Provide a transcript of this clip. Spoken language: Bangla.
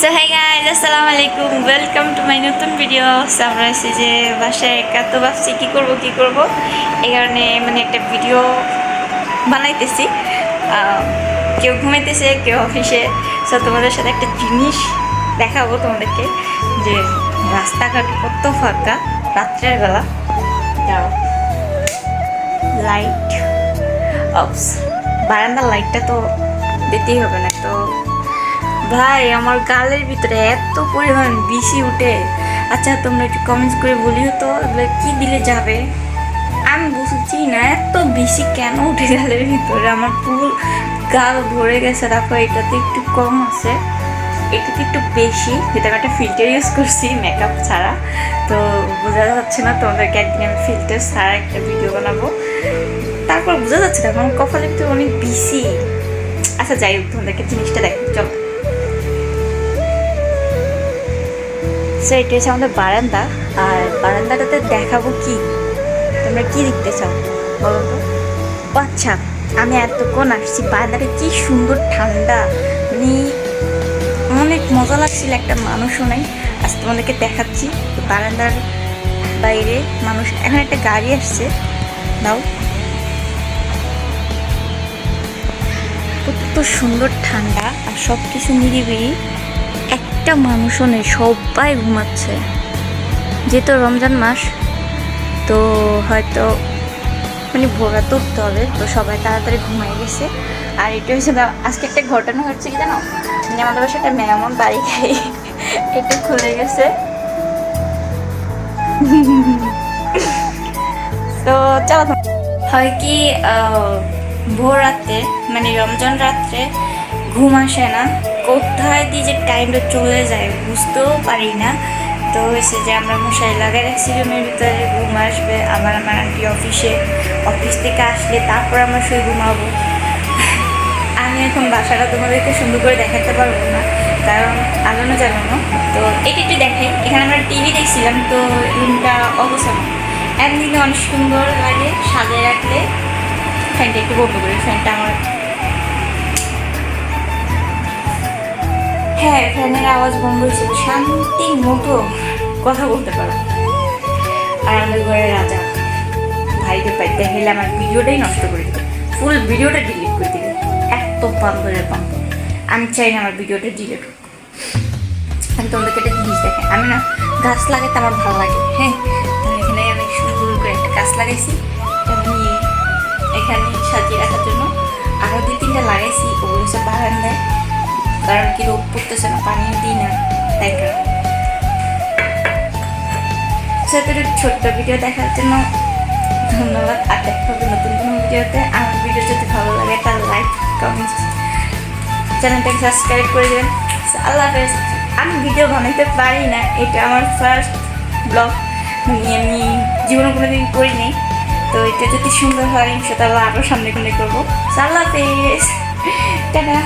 সো হাই গাইজ আসসালামু আলাইকুম ওয়েলকাম টু মাই নতুন ভিডিও আমরা এসে যে বাসায় একা। তো ভাবছি কী করব কী করব? এই কারণে মানে একটা ভিডিও বানাইতেছি। কেউ ঘুমাইতেছে, কেউ অফিসে। সো তোমাদের সাথে একটা জিনিস দেখাবো তোমাদেরকে, যে রাস্তাঘাট কত ফাঁকা রাত্রের বেলা। লাইট অফস বারান্দার লাইটটা তো দিতেই হবে না, তো ভাই, আমার গালের ভিতরে এত পরিমাণ বিসি উঠে। আচ্ছা তোমরা একটু কমেন্টস করে বলিও তো, এগুলো কি দিলে যাবে? আমি বুঝছি না, এত বেশি কেন উঠে গালের ভিতরে? আমার পুরো গাল ভরে গেছে। দেখো, এটাতে একটু কম আছে। এটাতে একটু বেশি। যেটা একটা ফিল্টার ইউজ করছি মেকআপ ছাড়া। তো বোঝা যাচ্ছে না তোমাদেরকে একদিন আমি ফিল্টার ছাড়া একটা ভিডিও বানাবো। তারপর বোঝা যাচ্ছে না, আমার কপালের ভিতরে অনেক বেশি আচ্ছা যাই হোক, তোমাদেরকে জিনিসটা দেখো, চলো। সো এটা হচ্ছে আমাদের বারান্দা। আর বারান্দাটাতে দেখাবো কি? তোমরা কি দেখতে চাও? বলো তো। আচ্ছা আমি এতক্ষণ আসছি বারান্দাটা, কি সুন্দর ঠান্ডা। মানে অনেক মজা লাগছিল একটা মানুষও নাই। আজ তোমাদেরকে দেখাচ্ছি বারান্দার বাইরে মানুষ। এখন একটা গাড়ি আসছে। দাও কত সুন্দর ঠান্ডা, আর সব কিছু নিরিবিলি। একটা মানুষও নেই, সবাই ঘুমাচ্ছে। যেহেতু রমজান মাস, তো হয়তো মানে ভোরা তো উঠতে হবে, তো সবাই তাড়াতাড়ি ঘুমাই গেছে। আর এটা হচ্ছে আজকে একটা ঘটনা হচ্ছে কি জানো? মানে আমাদের বাসায় একটা মেহমান বাড়ি খাই, এটা খুলে গেছে। তো চলো হয় কি ভোর রাতে মানে রমজান রাত্রে ঘুম আসে না। কোথায় দিয়ে যে টাইমটা চলে যায় বুঝতেও পারি না তো হয়েছে যে আমরা মশারি লাগাই রাখছি, রুমের ভিতরে ঘুম আসবে, আবার আমার আন্টি অফিসে অফিস থেকে আসলে তারপর আমরা শুয়ে ঘুমাবো। আমি এখন বাসাটা তোমাদেরকে সুন্দর করে দেখাতে পারব না, কারণ আলোনো জানানো তো এটি একটু দেখাই এখানে আমরা টিভি দেখছিলাম, তো রুমটা অবসন্ন একদিকে অনেক সুন্দর লাগে, সাজিয়ে রাখলে ফ্যানটা একটু বন্ধ করি ফ্যানটা আমার হ্যাঁ ফ্যানের আওয়াজ বন্ধ হয়েছিল শান্তি মতো কথা বলতে পারো। আর আমাদের ঘরের রাজা ভাইকে পাই দেখলে আমার ভিডিওটাই নষ্ট করে দিবে। ফুল ভিডিওটা ডিলিট করে দিবে। এত বান্দরের বান্দর আমি চাই না আমার ভিডিওটা ডিলিট হোক। আমি তোমাদেরকে একটা জিনিস দেখে আমি না গাছ লাগাতে আমার ভালো লাগে। হ্যাঁ তো এখানে আমি সুন্দর করে একটা গাছ লাগাইছি। আমি এখানে সাজিয়ে রাখার জন্য আরও দুই তিনটা লাগাইছি। ওগুলো হচ্ছে বারান্দায়। কারণ কি রোদ পড়তেছে না পানিও দিই না তাই কারণ সাথে ছোট্ট ভিডিও দেখার জন্য ধন্যবাদ আর দেখা হবে নতুন কোনো ভিডিওতে আমার ভিডিও যদি ভালো লাগে তার লাইক কমেন্ট চ্যানেলটাকে সাবস্ক্রাইব করে দেবেন আল্লাহ হাফেজ আমি ভিডিও বানাইতে পারি না এটা আমার ফার্স্ট ব্লগ মানে আমি জীবনে কোনো দিন করিনি তো এটা যদি সুন্দর হয় সেটা আরও সামনে কোনে করব আল্লাহ হাফেজ টাটা